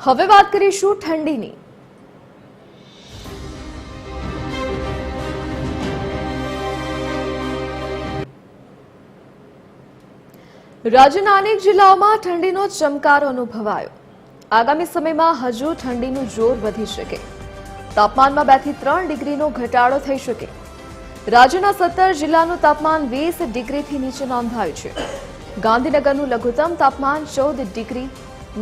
હવે વાત કરીશું ઠંડીની. રાજ્યના અનેક જિલ્લાઓમાં ઠંડીનો ચમકારો અનુભવાયો. આગામી સમયમાં હજુ ઠંડીનું જોર વધી શકે. તાપમાનમાં બેથી ત્રણ ડિગ્રીનો ઘટાડો થઈ શકે. રાજ્યના સત્તર જિલ્લાનું તાપમાન વીસ ડિગ્રીથી નીચે નોંધાયું છે. ગાંધીનગરનું લઘુત્તમ તાપમાન ચૌદ ડિગ્રી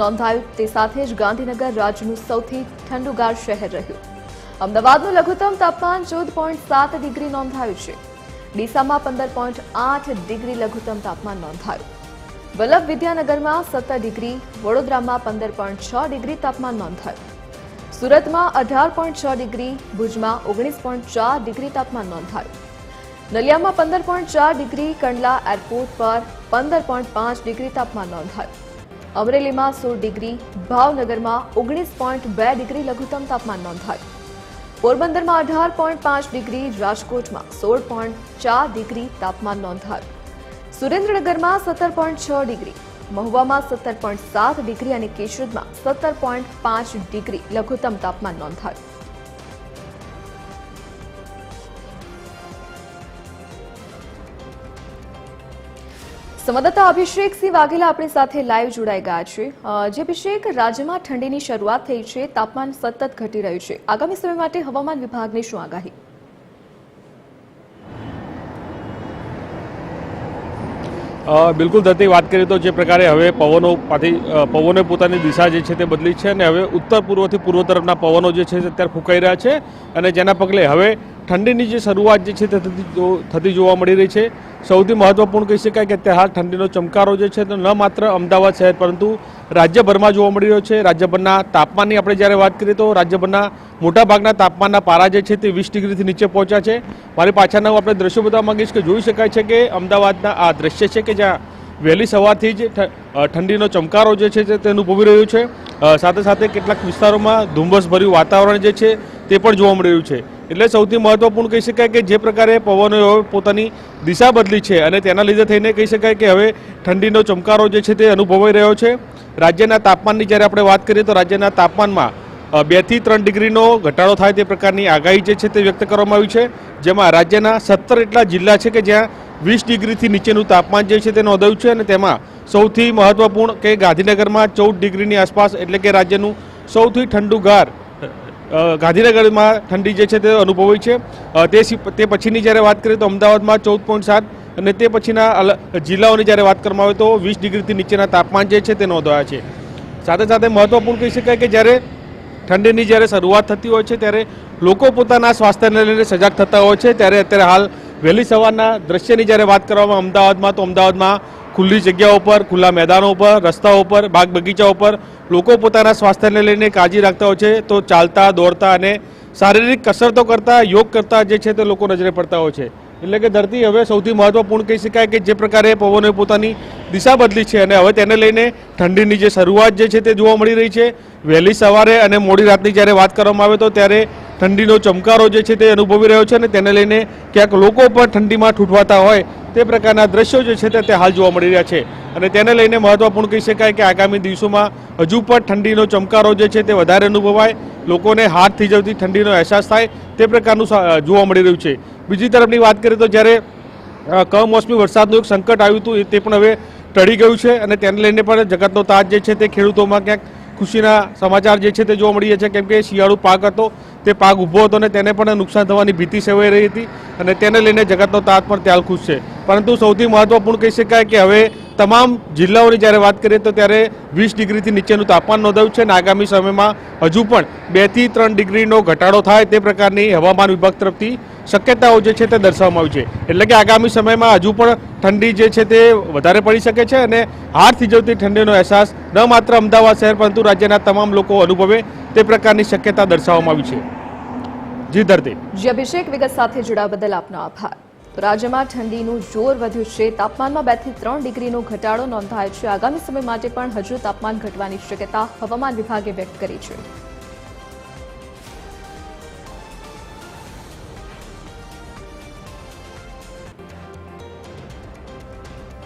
નોંધાયું તે સાથે જ ગાંધીનગર રાજ્યનું સૌથી ઠંડુગાર શહેર રહ્યું. અમદાવાદનું લઘુત્તમ તાપમાન ચૌદ પોઈન્ટ સાત ડિગ્રી નોંધાયું છે. ડીસામાં પંદર પોઈન્ટ આઠ ડિગ્રી લઘુત્તમ તાપમાન નોંધાયું. વલ્લભ વિદ્યાનગરમાં સત્તર ડિગ્રી, વડોદરામાં પંદર પોઈન્ટ છ ડિગ્રી તાપમાન નોંધાયું. સુરતમાં અઢાર પોઈન્ટ છ ડિગ્રી, ભુજમાં ઓગણીસ પોઈન્ટ ચાર ડિગ્રી તાપમાન નોંધાયું. નલિયામાં પંદર પોઈન્ટ ચાર ડિગ્રી, કંડલા એરપોર્ટ પર પંદર પોઈન્ટ પાંચ ડિગ્રી તાપમાન નોંધાયું. અમરેલીમાં સોળ ડિગ્રી, ભાવનગરમાં ઓગણીસ પોઈન્ટ બે ડિગ્રી લઘુત્તમ તાપમાન નોંધાયું. પોરબંદરમાં અઢાર પોઈન્ટ પાંચ ડિગ્રી, રાજકોટમાં સોળ પોઈન્ટ ચાર ડિગ્રી તાપમાન નોંધાયું. સુરેન્દ્રનગરમાં સત્તર પોઈન્ટ છ ડિગ્રી, મહુવામાં સત્તર પોઈન્ટ સાત ડિગ્રી અને કેશોદમાં સત્તર પોઈન્ટ પાંચ ડિગ્રી લઘુત્તમ તાપમાન નોંધાયું. સંવાદદાતા અભિષેક સિંહ વાઘેલા આપણી સાથે લાઈવ જોડાઈ ગયા છે. જે અભિષેક, રાજ્યમાં ઠંડીની શરૂઆત થઈ છે. તાપમાન સતત ઘટી રહ્યું છે. આગામી સમય માટે હવામાન વિભાગની શું આગાહી? બિલકુલ ધરતી વાત કરીએ તો જે પ્રકારે હવે પવનો પાથી પવને પોતાની દિશા જે છે તે બદલી છે અને હવે ઉત્તર પૂર્વથી પૂર્વ તરફના પવનો જે છે તે અત્યારે ફૂંકાઈ રહ્યા છે અને જેના પગલે હવે ઠંડીની જે શરૂઆત જે છે તે થતી જોવા મળી રહી છે. સૌથી મહત્વપૂર્ણ કહી શકાય કે અત્યારે હાલ ઠંડીનો ચમકારો જે છે તે ન માત્ર અમદાવાદ શહેર, પરંતુ રાજ્યભરમાં જોવા મળી રહ્યો છે. રાજ્યભરના તાપમાનની આપણે જ્યારે વાત કરીએ તો રાજ્યભરના મોટાભાગના તાપમાનના પારા જે છે તે વીસ ડિગ્રીથી નીચે પહોંચ્યા છે. મારી પાછળના હું આપણે દ્રશ્યો બતાવવા માંગીશ કે જોઈ શકાય છે કે અમદાવાદના આ દ્રશ્ય છે કે જ્યાં વહેલી સવારથી જ ઠંડીનો ચમકારો જે છે તે અનુભવી રહ્યું છે. સાથે સાથે કેટલાક વિસ્તારોમાં ધુમ્મસભર્યું વાતાવરણ જે છે તે પણ જોવા મળી રહ્યું છે. એટલે સૌથી મહત્વપૂર્ણ કહી શકાય કે જે પ્રકારે પવનો હવે પોતાની દિશા બદલી છે અને તેના લીધે થઈને કહી શકાય કે હવે ઠંડીનો ચમકારો જે છે તે અનુભવાઈ રહ્યો છે. રાજ્યના તાપમાનની જ્યારે આપણે વાત કરીએ તો રાજ્યના તાપમાનમાં બેથી ત્રણ ડિગ્રીનો ઘટાડો થાય તે પ્રકારની આગાહી જે છે તે વ્યક્ત કરવામાં આવી છે. જેમાં રાજ્યના સત્તર એટલા જિલ્લા છે કે જ્યાં વીસ ડિગ્રીથી નીચેનું તાપમાન જે છે તે નોંધાયું છે અને તેમાં સૌથી મહત્વપૂર્ણ કે ગાંધીનગરમાં ચૌદ ડિગ્રીની આસપાસ એટલે કે રાજ્યનું સૌથી ઠંડુગાર ગાંધીનગરમાં ઠંડી જે છે તે અનુભવી છે. તે તે પછીની જ્યારે વાત કરીએ તો અમદાવાદમાં ચૌદ પોઈન્ટ સાત અને તે પછીના જિલ્લાઓની જ્યારે વાત કરવામાં આવે તો વીસ ડિગ્રીથી નીચેના તાપમાન જે છે તે નોંધાયા છે. સાથે સાથે મહત્વપૂર્ણ કહી શકાય કે જ્યારે ઠંડીની જ્યારે શરૂઆત થતી હોય છે ત્યારે લોકો પોતાના સ્વાસ્થ્યને લઈને સજાગ થતા હોય છે. ત્યારે અત્યારે હાલ વહેલી સવારના દ્રશ્યની જ્યારે વાત કરવામાં અમદાવાદમાં તો અમદાવાદમાં ખુલ્લી જગ્યાઓ પર, ખુલ્લા મેદાનો પર, રસ્તાઓ ઉપર બાગ બગીચાઓ ઉપર લોકો પોતાના સ્વાસ્થ્યને લઈને કાળજી રાખતા હોય છે. તો ચાલતા, દોડતા અને શારીરિક કસરતો કરતા, યોગ કરતા જે છે તે લોકો નજરે પડતા હોય છે. એટલે કે ધરતી હવે સૌથી મહત્વપૂર્ણ કહી શકાય કે જે પ્રકારે પવનોએ પોતાની દિશા બદલી છે અને હવે તેને લઈને ઠંડીની જે શરૂઆત જે છે તે જોવા મળી રહી છે. વહેલી સવારે અને મોડી રાતની જ્યારે વાત કરવામાં આવે તો ત્યારે ઠંડીનો ચમકારો જે છે તે અનુભવી રહ્યો છે અને તેને લઈને ક્યાંક લોકો પણ ઠંડીમાં ઠૂંઠવાતા હોય તે પ્રકારના દ્રશ્યો જે છે તે હાલ જોવા મળી રહ્યા છે. અને તેને લઈને મહત્વપૂર્ણ કહી શકાય કે આગામી દિવસોમાં હજુ પણ ઠંડીનો ચમકારો જે છે તે વધારે અનુભવાય. લોકોને હાથ થીજવતી ઠંડીનો અહેસાસ થાય તે પ્રકારનું જોવા મળી રહ્યું છે. બીજી તરફની વાત કરીએ તો જ્યારે કમોસમી વરસાદનું એક સંકટ આવ્યું હતું તે પણ હવે ટળી ગયું છે અને તેને લઈને પણ જગતનો તાજ જે છે તે ખેડૂતોમાં ક્યાંક ખુશીના સમાચાર જે છે તે જોવા મળી છે કેમ કે શિયાળુ પાક હતો, તે પાક ઊભો હતો અને તેને પણ નુકસાન થવાની ભીતિ સેવાઈ રહી હતી અને તેને લઈને જગતનો તાત પણ ત્યાલ ખુશ છે પરંતુ સૌથી મહત્વપૂર્ણ કહી શકાય કે હવે તમામ જિલ્લાઓની જ્યારે વાત કરીએ તો ત્યારે વીસ ડિગ્રીથી નીચેનું તાપમાન નોંધાયું છે અને આગામી સમયમાં હજુ પણ બેથી ત્રણ ડિગ્રીનો ઘટાડો થાય તે પ્રકારની હવામાન વિભાગ તરફથી શક્યતાઓ જે છે તે દર્શાવવામાં આવી છે. એટલે કે આગામી સમયમાં હજુ પણ ઠંડી જે છે તે વધારે પડી શકે છે અને હાર થીજવતી ઠંડીનો અહેસાસ ન માત્ર અમદાવાદ શહેર, પરંતુ રાજ્યના તમામ લોકો અનુભવે તે પ્રકારની શક્યતા દર્શાવવામાં આવી છે. જી, ધરતી. જી, અભિષેક વિગત સાથે જોડાવા બદલ આપનો આભાર. તો રાજ્યમાં ઠંડીનું જોર વધ્યું છે. તાપમાનમાં બેથી ત્રણ ડિગ્રીનો ઘટાડો નોંધાયો છે. આગામી સમય માટે પણ હજુ તાપમાન ઘટવાની શક્યતા હવામાન વિભાગે વ્યક્ત કરી છે.